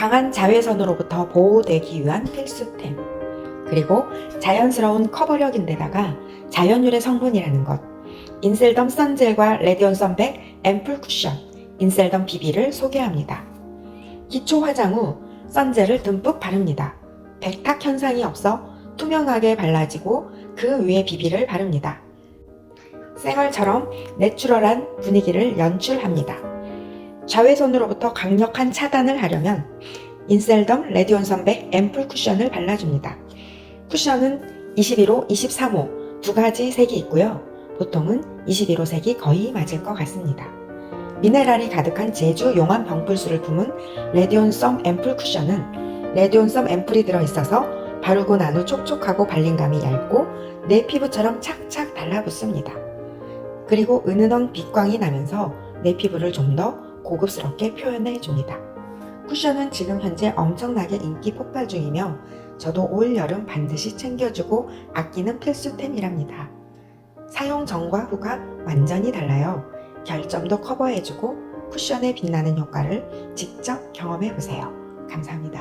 강한 자외선으로부터 보호되기 위한 필수템. 그리고 자연스러운 커버력인데다가 자연유래 성분이라는 것. 인셀덤 선젤과 레디온 선백 앰플 쿠션, 인셀덤 BB를 소개합니다. 기초 화장 후 선젤을 듬뿍 바릅니다. 백탁 현상이 없어 투명하게 발라지고 그 위에 비비를 바릅니다. 생얼처럼 내추럴한 분위기를 연출합니다. 자외선으로부터 강력한 차단을 하려면 인셀덤 레디온 선백 앰플 쿠션을 발라줍니다. 쿠션은 21호, 23호 두 가지 색이 있고요. 보통은 21호 색이 거의 맞을 것 같습니다. 미네랄이 가득한 제주 용암 병풀수를 품은 레디온 썸 앰플 쿠션은 레디온 썸 앰플이 들어있어서 바르고 난 후 촉촉하고 발림감이 얇고 내 피부처럼 착착 달라붙습니다. 그리고 은은한 빛광이 나면서 내 피부를 좀더 고급스럽게 표현해 줍니다. 쿠션은 지금 현재 엄청나게 인기 폭발 중이며 저도 올 여름 반드시 챙겨주고 아끼는 필수템이랍니다. 사용 전과 후가 완전히 달라요. 결점도 커버해주고 쿠션에 빛나는 효과를 직접 경험해 보세요. 감사합니다.